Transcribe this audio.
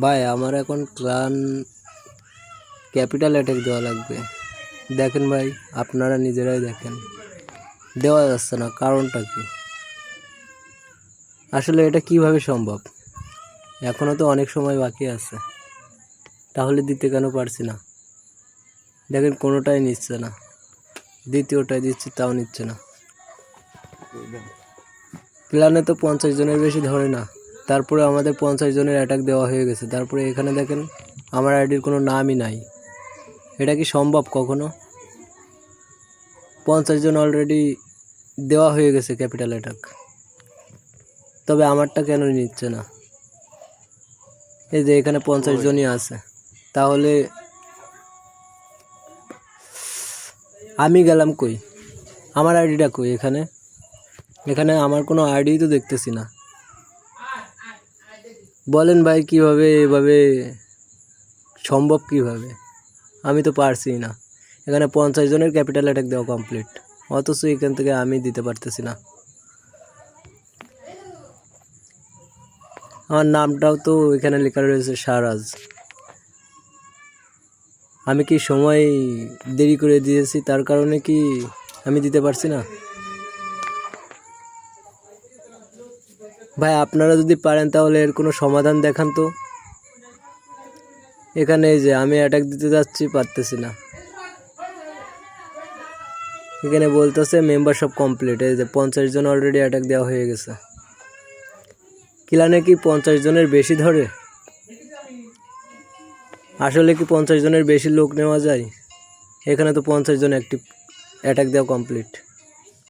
ভাই আমার এখন ক্লান ক্যাপিটাল অ্যাটাক দেওয়া লাগবে। দেখেন ভাই আপনারা নিজেরাই দেখেন। দেওয়া যাচ্ছে না কারণটা কি? আসলে এটা কীভাবে সম্ভব? এখনও তো অনেক সময় বাকি আছে। তাহলে দিতে কেন পারছি না? দেখেন কোনোটাই নিচ্ছে না। দ্বিতীয়টাই দিচ্ছি তাও নিচ্ছে না। প্ল্যানে তো পঞ্চাশ জনের বেশি ধরে না। তারপরে আমাদের পঞ্চাশ জনের অ্যাটাক দেওয়া হয়ে গেছে। তারপরে এখানে দেখেন আমার আইডির কোনো নামই নাই। এটা কি সম্ভব কখনো? পঞ্চাশ জন অলরেডি দেওয়া হয়ে গেছে ক্যাপিটাল অ্যাটাক তবে আমারটা কেন নিচ্ছে না? এই যে এখানে পঞ্চাশ জনই আছে। তাহলে আমি গেলাম কই? আমার আইডিটা কই এখানে? এখানে আমার কোনো আইডি তো দেখতেছি না। বলেন ভাই কীভাবে এভাবে সম্ভব কীভাবে? আমি তো পারছি না। এখানে পঞ্চাশ জনের ক্যাপিটাল অ্যাটাক দেওয়া কমপ্লিট অথচ এখান থেকে আমি দিতে পারতেছি না। আমার নামটাও তো এখানে লেখা রয়েছে সারাজ। আমি কি সময় দেরি করে দিয়েছি? তার কারণে কি আমি দিতে পারছি না? ভাই, আপনারা যদি পারেন তাহলে এর কোনো সমাধান দেখান তো। এখানে এই যে আমি অ্যাটাক দিতে যাচ্ছি, পারতেছি না। এখানে বলতেছে মেম্বারশিপ কমপ্লিট এই যে পঞ্চাশ জন অলরেডি অ্যাটাক দেওয়া হয়ে গেছে। কিলানে কি পঞ্চাশ জনের বেশি ধরে? আসলে কি পঞ্চাশ জনের বেশি লোক নেওয়া যায়? এখানে তো পঞ্চাশ জন অ্যাক্টিভ অ্যাটাক দেওয়া কমপ্লিট